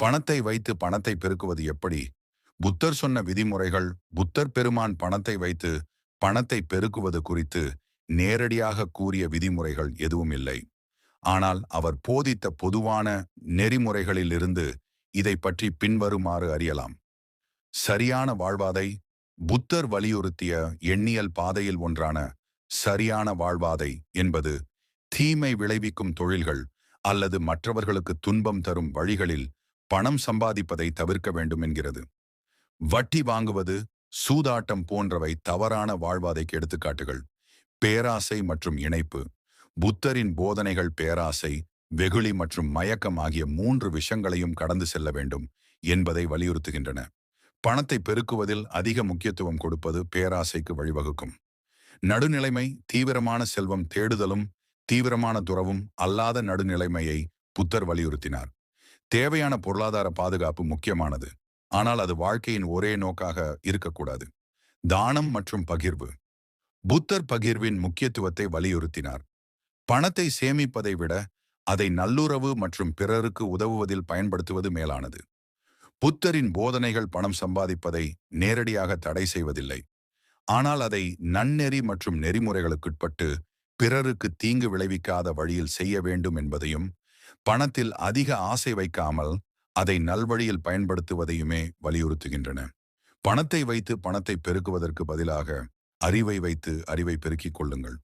பணத்தை வைத்து பணத்தை பெருக்குவது எப்படி? புத்தர் சொன்ன விதிமுறைகள் புத்தர் பெருமான் பணத்தை வைத்து பணத்தை பெருக்குவது குறித்து நேரடியாக கூறிய விதிமுறைகள் எதுவும் இல்லை. ஆனால் அவர் போதித்த பொதுவான நெறிமுறைகளிலிருந்து இதை பற்றி பின்வருமாறு அறியலாம். சரியான வாழ்வாதை புத்தர் வலியுறுத்திய எண்ணியல் பாதையில் ஒன்றான சரியான வாழ்வாதை என்பது தீமை விளைவிக்கும் தொழில்கள் அல்லது மற்றவர்களுக்கு துன்பம் தரும் வழிகளில் பணம் சம்பாதிப்பதை தவிர்க்க வேண்டும் என்கிறது. வட்டி வாங்குவது சூதாட்டம் போன்றவை தவறான வாழ்வாதைக்கு எடுத்துக்காட்டுகள். பேராசை மற்றும் இணைப்பு புத்தரின் போதனைகள் பேராசை வெகுளி மற்றும் மயக்கம் ஆகிய மூன்று விஷயங்களையும் கடந்து செல்ல வேண்டும் என்பதை வலியுறுத்துகின்றன. பணத்தை பெருக்குவதில் அதிக முக்கியத்துவம் கொடுப்பது பேராசைக்கு வழிவகுக்கும். நடுநிலைமை தீவிரமான செல்வம் தேடுதலும் தீவிரமான துறவும் அல்லாத நடுநிலைமையை புத்தர் வலியுறுத்தினார். தேவையான பொருளாதார பாதுகாப்பு முக்கியமானது. ஆனால் அது வாழ்க்கையின் ஒரே நோக்காக இருக்கக்கூடாது. தானம் மற்றும் பகிர்வு. புத்தர் பகிர்வின் முக்கியத்துவத்தை வலியுறுத்தினார். பணத்தை சேமிப்பதை விட அதை நல்லுறவு மற்றும் பிறருக்கு உதவுவதில் பயன்படுத்துவது மேலானது. புத்தரின் போதனைகள் பணம் சம்பாதிப்பதை நேரடியாக தடை செய்வதில்லை. ஆனால் அதை நன்னெறி மற்றும் நெறிமுறைகளுக்குட்பட்டு பிறருக்கு தீங்கு விளைவிக்காத வழியில் செய்ய வேண்டும் என்பதையும் பணத்தில் அதிக ஆசை வைக்காமல் அதை நல்வழியில் பயன்படுத்துவதையுமே வலியுறுத்துகின்றன. பணத்தை வைத்து பணத்தை பெருக்குவதற்கு பதிலாக அறிவை வைத்து அறிவை பெருக்கிக் கொள்ளுங்கள்.